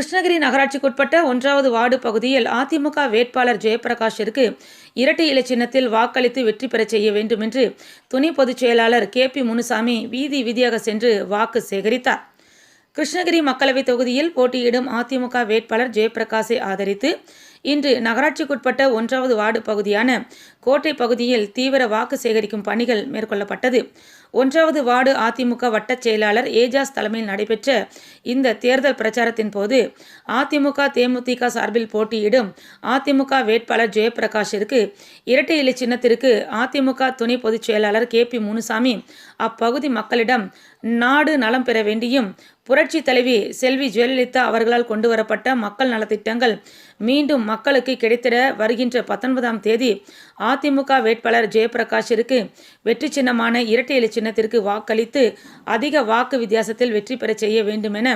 கிருஷ்ணகிரி நகராட்சிக்குட்பட்ட ஒன்றாவது வார்டு பகுதியில் அதிமுக வேட்பாளர் ஜெயபிரகாஷிற்கு இரட்டை இலை சின்னத்தில் வாக்களித்து வெற்றி பெறச் செய்ய வேண்டும் என்று துணை பொதுச் செயலாளர் கே பி முனுசாமி வீதி வீதியாக சென்று வாக்கு சேகரித்தார். கிருஷ்ணகிரி மக்களவைத் தொகுதியில் போட்டியிடும் அதிமுக வேட்பாளர் ஜெயபிரகாஷை ஆதரித்து இன்று நகராட்சிக்குட்பட்ட ஒன்றாவது வார்டு பகுதியான கோட்டை பகுதியில் தீவிர வாக்கு சேகரிக்கும் பணிகள் மேற்கொள்ளப்பட்டது. ஒன்றாவது வார்டு அதிமுக வட்டச் செயலாளர் ஏஜாஸ் தலைமையில் நடைபெற்ற இந்த தேர்தல் பிரச்சாரத்தின் போது அதிமுக தேமுதிக சார்பில் போட்டியிடும் அதிமுக வேட்பாளர் ஜெயபிரகாஷிற்கு இரட்டை இலை சின்னத்திற்கு அதிமுக துணை பொதுச் செயலாளர் கே பி முனுசாமி அப்பகுதி மக்களிடம் நாடு நலம் பெற வேண்டியும் புரட்சி தலைவி செல்வி ஜெயலலிதா அவர்களால் கொண்டு வரப்பட்ட மக்கள் நலத்திட்டங்கள் மீண்டும் மக்களுக்கு கிடைத்திட வருகின்ற பத்தொன்பதாம் தேதி அதிமுக வேட்பாளர் ஜெயபிரகாஷிற்கு வெற்றி சின்னமான இரட்டை இலை சின்னத்திற்கு வாக்களித்து அதிக வாக்கு வித்தியாசத்தில் வெற்றி பெறச் செய்ய வேண்டும் என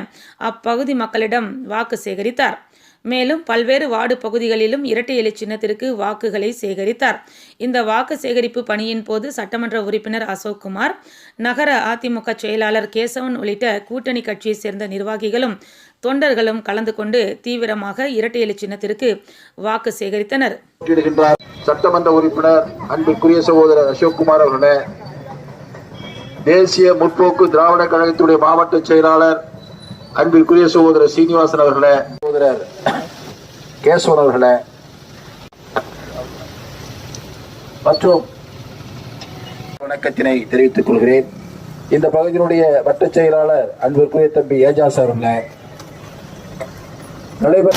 அப்பகுதி மக்களிடம் வாக்கு சேகரித்தார். மேலும் பல்வேறு வார்டு பகுதிகளிலும் இரட்டை இலை சின்னத்திற்கு வாக்குகளை சேகரித்தார். இந்த வாக்கு சேகரிப்பு பணியின் போது சட்டமன்ற உறுப்பினர் அசோக்குமார் நகர அதிமுக செயலாளர் கேசவன் உள்ளிட்ட கூட்டணி கட்சியைச் சேர்ந்த நிர்வாகிகளும் தொண்டர்களும் கலந்து கொண்டு தீவிரமாக இரட்டை இலை சின்னத்திற்கு வாக்கு சேகரித்தனர். சட்டமன்ற உறுப்பினர் அன்பிற்குரிய சகோதரர் அசோக்குமார் அவர்களே தேசிய முற்போக்கு திராவிட கழகத்துடைய மாவட்ட செயலாளர் அன்பிற்குரிய சகோதரர் சீனிவாசன் அவர்களே. சகோதரர் கேசவன் அவர்களே மற்றும் வணக்கத்தினை தெரிவித்துக் கொள்கிறேன். இந்த பகுதியினுடைய வட்டச் செயலாளர் அன்பிற்குரிய தம்பி ஏஜாஸ் அவர்களே நடைபெற